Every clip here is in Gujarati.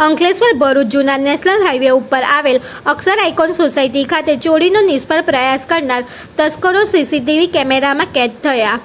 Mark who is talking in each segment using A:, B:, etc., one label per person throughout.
A: અંકલેશ્વર ભરૂચ જૂના નેશનલ હાઈવે ઉપર આવેલ અક્ષર આઇકોન સોસાયટી ખાતે ચોરીનો નિષ્ફળ પ્રયાસ કરનાર તસ્કરો સીસીટીવી કેમેરામાં કેદ થયા.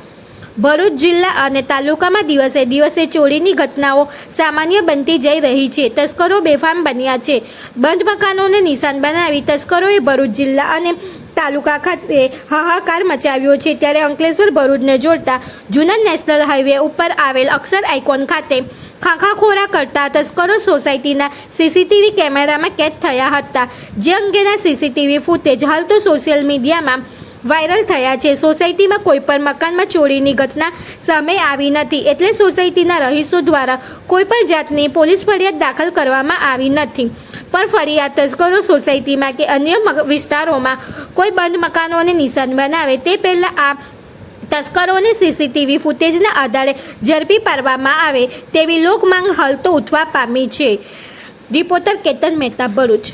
A: ભરૂચ જિલ્લા અને તાલુકામાં દિવસે દિવસે ચોરીની ઘટનાઓ સામાન્ય બનતી જઈ રહી છે. તસ્કરો બેફામ બન્યા છે. બંધ મકાનોને નિશાન બનાવી તસ્કરોએ ભરૂચ જિલ્લા અને તાલુકા ખાતે હાહાકાર મચાવ્યો છે. ત્યારે અંકલેશ્વર ભરૂચને જોડતા જૂના નેશનલ હાઈવે ઉપર આવેલ અક્ષર આઇકોન ખાતે ખાખાખોરા કરતા તસ્કરો સોસાયટીના સીસીટીવી કેમેરામાં કેદ થયા હતા. જે અંગેના સીસીટીવી ફૂટેજ હાલ તો સોશિયલ મીડિયામાં વાયરલ થયા છે. સોસાયટીમાં કોઈ પણ મકાનમાં ચોરીની ઘટના સામે આવી નથી એટલે સોસાયટીના રહીશો દ્વારા કોઈ પણ જાતની પોલીસ ફરિયાદ દાખલ કરવામાં આવી નથી. પણ ફરિયાદ તસ્કરો સોસાયટીમાં કે અન્ય વિસ્તારોમાં કોઈ બંધ મકાનોને નિશાન બનાવે તે પહેલાં આ તસ્કરોને સીસીટીવી ફૂટેજના આધારે ઝડપી પાડવામાં આવે તેવી લોકમાંગ હાલ તો ઉઠવા પામી છે. રિપોર્ટર કેતન મહેતા ભરૂચ.